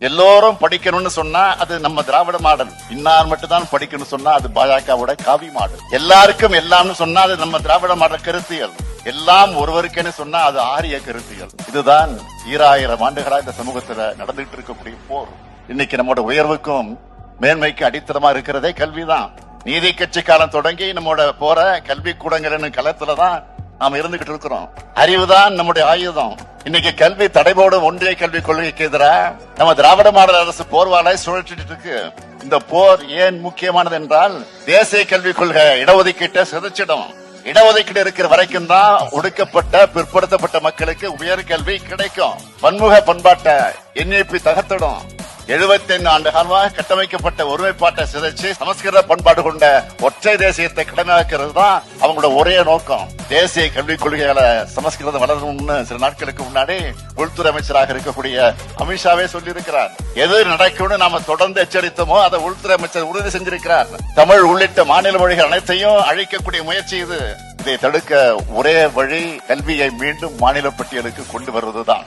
எல்லோரும் படிக்கணும்னு சொன்னா அது நம்ம திராவிட மாடல். இன்னார் மட்டும் தான் படிக்கணும்னு சொன்னா அது பாஜகவோட காவி மாடல். எல்லாருக்கும் எல்லாம்னு சொன்னா அது நம்ம திராவிட மாடல் கருத்தியல். எல்லாம் ஒருவருக்கேன்னு சொன்னா அது ஆரிய கருத்தியல். இதுதான் ஈராயிரம் ஆண்டுகளா இந்த சமூகத்துல நடந்துகிட்டு இருக்கக்கூடிய போர். இன்னைக்கு நம்மோட உயர்வுக்கும் மேன்மைக்கு அடித்தளமா இருக்கிறதே கல்விதான். நீதி கட்சி காலம் தொடங்கி நம்மோட போற கல்வி கூடங்கள் களத்துலதான் நாம இருந்துகிட்டு இருக்கிறோம். அறிவுதான் நம்முடைய ஆயுதம். இன்னைக்கு கல்வி தடைபோடு ஒன்றிய கல்விக் கொள்கைக்கு எதிராக நம்ம திராவிட மாடல் அரசு போர்வாலை சுழற்றிட்டு இருக்கு. இந்த போர் ஏன் முக்கியமானது என்றால் தேசிய கல்விக் கொள்கை இடஒதுக்கீட்டை சிதைச்சிடும். இடஒதுக்கீடு இருக்கிற வரைக்கும் தான் ஒடுக்கப்பட்ட பிற்படுத்தப்பட்ட மக்களுக்கு உயர்கல்வி கிடைக்கும். பன்முக பண்பாட்டை என்ஏபி தகர்த்திடும். 75 ஆண்டு காலமாக கட்டமைக்கப்பட்ட ஒருமைப்பாட்டை சிதைச்சு சமஸ்கிருத பண்பாடு கொண்ட ஒற்றை தேசியத்தை கடமையாக்குறது தான் அவங்களோட ஒரே நோக்கம் தேசிய கல்விக் கொள்கையால சமஸ்கிருதம் வளரணும்னு சில நாட்களுக்கு முன்னாடி உள்துறை அமைச்சராக இருக்கக்கூடிய அமித்ஷாவே சொல்லியிருக்கிறார். எது நடக்கும்னு நாம தொடர்ந்து எச்சரித்தோமோ அதை உள்துறை அமைச்சர் உறுதி செஞ்சிருக்கிறார். தமிழ் உள்ளிட்ட மாநில மொழிகள் அனைத்தையும் அழிக்கக்கூடிய முயற்சி இது. இதை தடுக்க ஒரே வழி கல்வியை மீண்டும் மாநில பட்டியலுக்கு கொண்டு வருவதுதான்